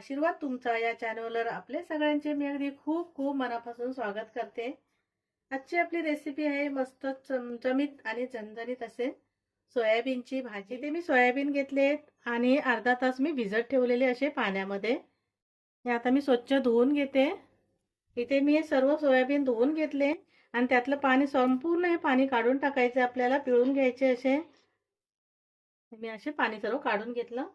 आशीर्वाद तुमचा या चॅनलवर आपले सगळ्यांचे मी अगदी खूप खूप मनापासून स्वागत करते. आजची आपली रेसिपी आहे मस्त चमचमीत आणि झणझणीत असे सोयाबीनची भाजी. ते मी सोयाबीन घेतले आणि अर्धा तास मी भिजत ठेवलेले असे पाण्यामध्ये. हे आता मी स्वच्छ धुवून घेते. इथे मी हे सर्व सोयाबीन धुवून घेतले आणि त्यातलं पाणी संपूर्ण हे पाणी काढून टाकायचं. आपल्याला पिळून घ्यायचे असे. मी असे पाणी सर्व काढून घेतलं.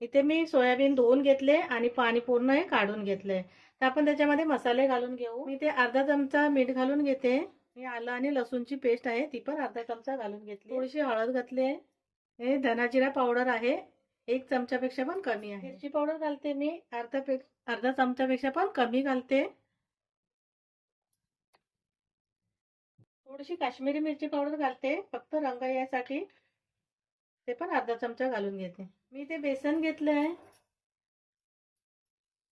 इथे मी सोयाबीन धुवून घेतले आणि पाणी पूर्ण हे काढून घेतले. तर आपण त्याच्यामध्ये मसाले घालून घेऊ. मी ते अर्धा चमचा मीठ घालून घेते. हे आलं आणि लसूणची पेस्ट आहे ती पण अर्धा चमचा घालून घेतली. थोडीशी हळद घातली. आहे हे धनाजिरा पावडर आहे. एक चमच्यापेक्षा पण कमी आहे. मिरची पावडर घालते मी. अर्धा पे अर्धा चमच्यापेक्षा पण कमी घालते. थोडीशी काश्मीरी मिरची पावडर घालते. फक्त रंग यासाठी. ते पण अर्धा चमचा घालून घेते. मी ते बेसन घेतलं आहे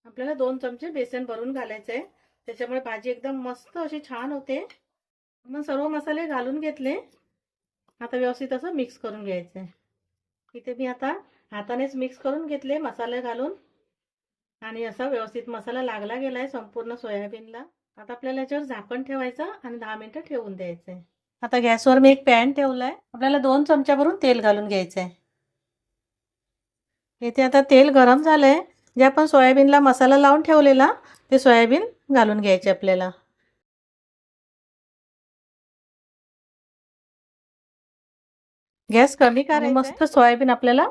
आपल्याला दोन चमचे बेसन भरून घालायचं आहे त्याच्यामुळे भाजी एकदम मस्त अशी छान होते. मग सर्व मसाले घालून घेतले. आता व्यवस्थित असं मिक्स करून घ्यायचं आहे इथे मी आता हातानेच मिक्स करून घेतले मसाले घालून. आणि असा व्यवस्थित मसाला लागला गेला आहे संपूर्ण सोयाबीनला. आता आपल्याला याच्यावर झाकण ठेवायचं आणि दहा मिनटं ठेवून द्यायचं आहे आता गॅसवर मी एक पॅन ठेवलाय. आपल्याला दोन चमचा भरून तेल घालून घ्यायचं आहे इथे आता तेल गरम झालंय. जे आपण सोयाबीनला मसाला लावून ठेवलेला ते सोयाबीन घालून घ्यायचे आपल्याला. गॅस कमी करायचा मस्त सोयाबीन आपल्याला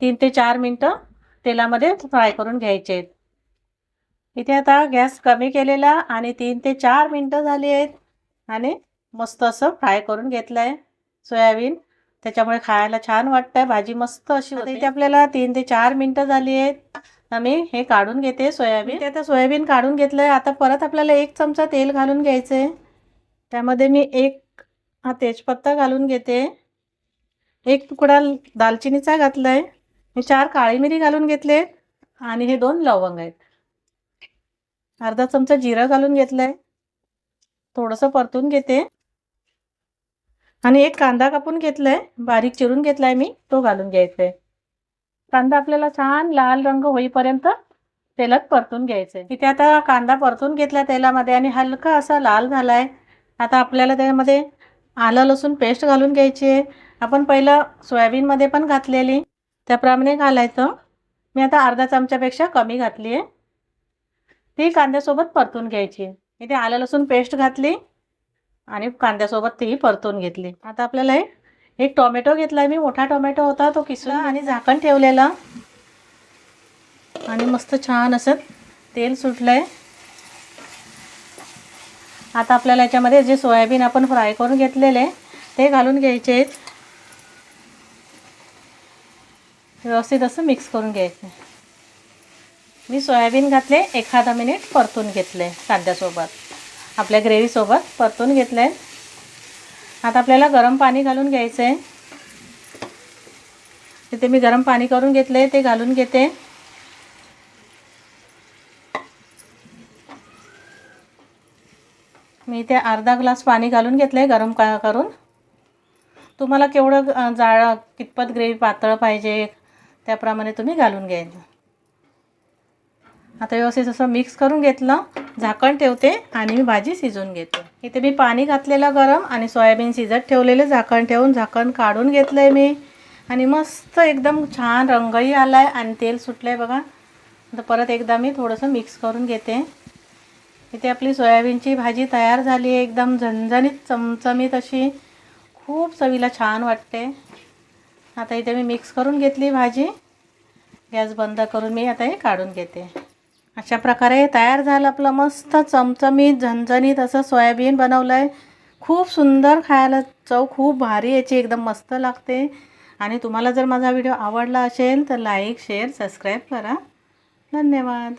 तीन ते चार मिनटं तेलामध्ये फ्राय करून घ्यायचे आहेत. इथे आता गॅस कमी केलेला आणि तीन ते चार मिनटं झाली आहेत. आणि मस्त असं फ्राय करून घेतलं आहे सोयाबीन. त्याच्यामुळे खायला छान वाटतंय. भाजी मस्त अशी होते. इथे आपल्याला तीन ते चार मिनटं झाली आहेत. आम्ही हे काढून घेते सोयाबीन. ते आता सोयाबीन काढून घेतलंय. आता परत आपल्याला एक चमचा तेल घालून घ्यायचंय. त्यामध्ये मी एक हा तेजपत्ता घालून घेते. एक तुकडा दालचिनीचा घातलाय. मी चार काळी मिरी घालून घेतले आणि हे दोन लवंग आहेत. अर्धा चमचा जिरं घालून घेतलंय. थोडंसं परतून घेते. आणि एक कांदा कापून घेतलाय. बारीक चिरून घेतलाय मी. तो घालून घ्यायचा आहे कांदा आपल्याला छान लाल रंग होईपर्यंत तेलात परतून घ्यायचंय. इथे आता कांदा परतून घेतला तेलामध्ये आणि हलका असा लाल झालाय. आता आपल्याला त्यामध्ये आलं लसूण पेस्ट घालून घ्यायची आहे. आपण पहिलं सोयाबीनमध्ये पण घातलेली. त्याप्रमाणे घालायचं. मी आता अर्धा चमच्यापेक्षा कमी घातली आहे ती कांद्यासोबत परतून घ्यायची. इथे आलं लसूण पेस्ट घातली. आणि कांद्यासोबत तीही परतून घेतली. आता आपल्याला एक टोमॅटो घेतला मी. मोठा टोमॅटो होता तो किसला आणि झाकण ठेवलेला. आणि मस्त छान असं तेल सुटलंय. आता आपल्याला याच्यामध्ये जे सोयाबीन आपण फ्राय करून घेतलेले ते घालून घ्यायचे. आहेत व्यवस्थित असं मिक्स करून घ्यायचं. मी सोयाबीन घातले एखादा मिनिट परतून घेतले कांद्यासोबत. आपल्या ग्रेव्हीसोबत परतून घेतलं आहे आता आपल्याला गरम पाणी घालून घ्यायचं आहे तिथे मी गरम पाणी करून घेतले ते घालून घेते. मी ते अर्धा ग्लास पाणी घालून घेतलं आहे गरम का करून. तुम्हाला केवढं जाळं कितपत ग्रेव्ही पातळ पाहिजे त्याप्रमाणे तुम्ही घालून घ्यायचं. आता व्यवस्थित असं मिक्स करून घेतलं झाकण ठेवते आणि मी भाजी शिजवून घेते. इथे मी पाणी घातलेलं गरम आणि सोयाबीन शिजत ठेवलेले झाकण ठेवून झाकण काढून घेतलं आहे मी. आणि मस्त एकदम छान रंगही आला आहे आणि तेल सुटलं आहे बघा. तर परत एकदा मी थोडंसं मिक्स करून घेते. इथे आपली सोयाबीनची भाजी तयार झाली आहे एकदम झणझणीत चमचमीत अशी. खूप चवीला छान वाटते. आता इथे मी मिक्स करून घेतली भाजी. गॅस बंद करून मी आता हे काढून घेते. अशा प्रकारे तयार झालं आपलं मस्त चमचमीत झणझणीत असं सोयाबीन बनवलं आहे खूप सुंदर खायला चव खूप भारी याची एकदम मस्त लागते. आणि तुम्हाला जर माझा व्हिडिओ आवडला असेल तर लाईक शेअर सबस्क्राईब करा. धन्यवाद.